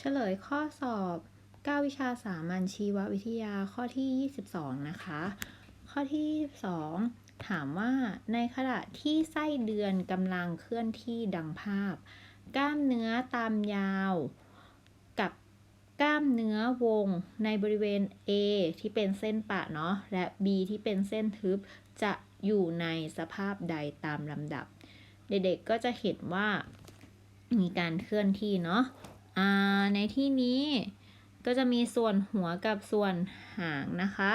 เฉลยข้อสอบ 9 วิชาสามัญชีววิทยาข้อที่ 22 นะคะ ข้อที่ 2 ถามว่าในขณะที่ไส้เดือนกำลังเคลื่อนที่ดังภาพ กล้ามเนื้อตามยาว กับกล้ามเนื้อวงในบริเวณ A ที่เป็นเส้นปะเนาะและ B ที่เป็นเส้นทึบจะอยู่ในสภาพใดตามลำดับ เด็กๆก็จะเห็นว่ามีการเคลื่อนที่เนาะ ในที่นี้ก็จะมีส่วนหัวกับส่วนหางนะคะ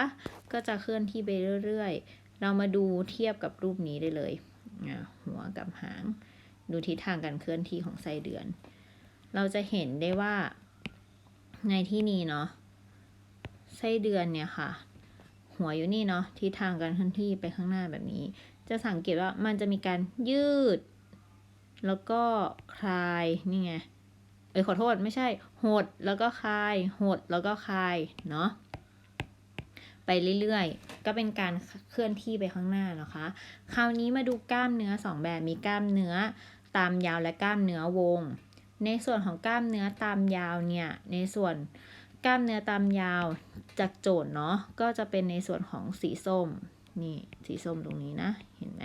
ก็จะเคลื่อนที่ไปเรื่อยๆ เรามาดูเทียบกับรูปนี้ได้เลย หัวกับหาง ดูทิศทางการเคลื่อนที่ของไส้เดือน เราจะเห็นได้ว่า ในที่นี้เนาะ ไส้เดือนเนี่ยค่ะ หัวอยู่นี่เนาะ ทิศทางการเคลื่อนที่ไปข้างหน้าแบบนี้ จะสังเกตว่ามันจะมีการยืด แล้วก็คลาย นี่ไง เอ้ยขอโทษไม่ใช่หดแล้วก็คลายหดแล้วก็คลายเนาะไปเรื่อยๆ ก็เป็นการเคลื่อนที่ไปข้างหน้านะคะ คราวนี้มาดูกล้ามเนื้อสองแบบมีกล้ามเนื้อตามยาวและกล้ามเนื้อวง ในส่วนของกล้ามเนื้อตามยาวเนี่ยในส่วนกล้ามเนื้อตามยาวจากโจทย์เนาะก็จะเป็นในส่วนของสีส้มนี่สีส้มตรงนี้นะเห็นไหม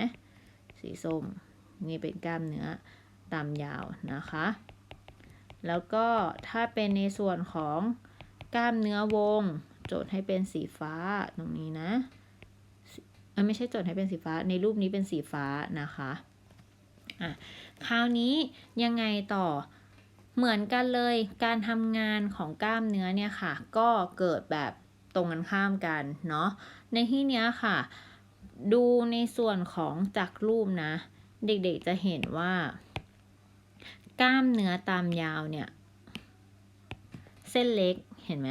สีส้มนี่เป็นกล้ามเนื้อตามยาวนะคะ แล้วก็ถ้าเป็นในส่วนของกล้ามเนื้อวง โจทย์ให้เป็นสีฟ้าตรงนี้นะไม่ใช่โจทย์ให้เป็นสีฟ้า ในรูปนี้เป็นสีฟ้านะคะอะคราวนี้ยังไงต่อเหมือนกันเลยการทำงานของกล้ามเนื้อเนี่ยค่ะ ก็เกิดแบบตรงกันข้ามกันเนาะในที่เนี้ยค่ะ ดูในส่วนของจากรูปนะ เด็กๆจะเห็นว่า กล้ามเนื้อตามยาวเนี่ย เส้นเล็กเห็นไหม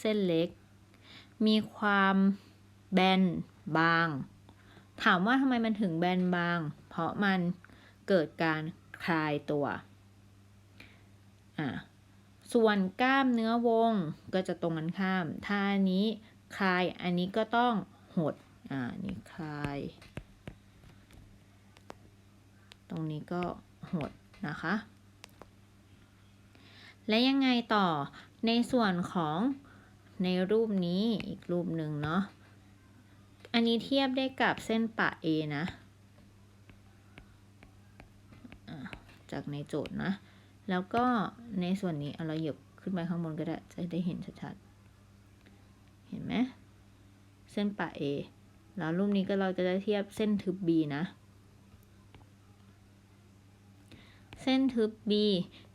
เส้นเล็ก มีความแบนบาง ถามว่าทำไมมันถึงแบนบาง เพราะมันเกิดการคลายตัวอะส่วนกล้ามเนื้อวงก็จะตรงกันข้าม ถ้าอันนี้คลาย อันนี้ก็ต้องหด อ่า นี่คลาย ตรงนี้ก็หด นะคะ และยังไงต่อในส่วนของในรูปนี้อีกรูปหนึ่งเนาะ อันนี้เทียบได้กับเส้นปะ A นะ จากในโจทย์นะ แล้วก็ในส่วนนี้เราเหยียบขึ้นไปข้างบนก็ได้ จะได้เห็นชัดๆ เห็นไหม เส้นปะ A แล้วรูปนี้ก็เราจะได้เทียบเส้นทึบ B นะ เส้นทึบ B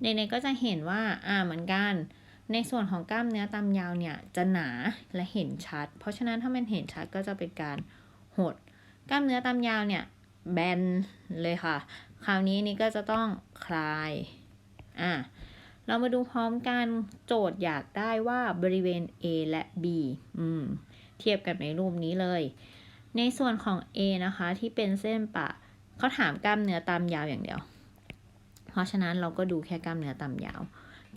เด็กๆก็จะเห็นว่าอ่าเหมือนกัน ในส่วนของกล้ามเนื้อตามยาวเนี่ยจะหนาและเห็นชัด เพราะฉะนั้นถ้ามันเห็นชัดก็จะเป็นการหด กล้ามเนื้อตามยาวเนี่ยแบนเลยค่ะ คราวนี้นี่ก็จะต้องคลาย อะเรามาดูพร้อมกันโจทย์อยากได้ว่าบริเวณ A และ B อืม เทียบกันในรูปนี้เลย ในส่วนของ A นะคะที่เป็นเส้นปะเขาถามกล้ามเนื้อตามยาวอย่างเดียว เพราะฉะนั้นเราก็ดูแค่กล้ามเนื้อตามยาว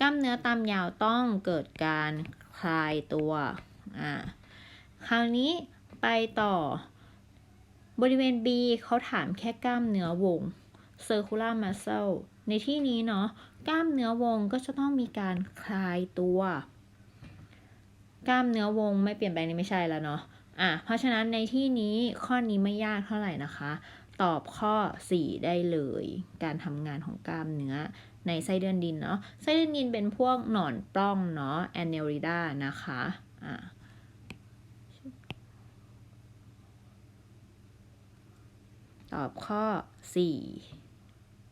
กล้ามเนื้อตามยาวต้องเกิดการคลายตัวอ่าคราวนี้ไปต่อบริเวณ B เขาถามแค่กล้ามเนื้อวง circular muscle ในที่นี้เนาะกล้ามเนื้อวงก็จะต้องมีการคลายตัว กล้ามเนื้อวงไม่เปลี่ยนแปลงนี่ไม่ใช่แล้วเนาะอะเพราะฉะนั้นในที่นี้ข้อนี้ไม่ยากเท่าไหร่นะคะ ตอบข้อ 4 ได้เลย การทำงานของกล้ามเนื้อในไส้เดือนดินเนาะไส้เดือนดินเป็นพวกหนอนปล้องเนาะ Annelida นะคะอะตอบข้อ 4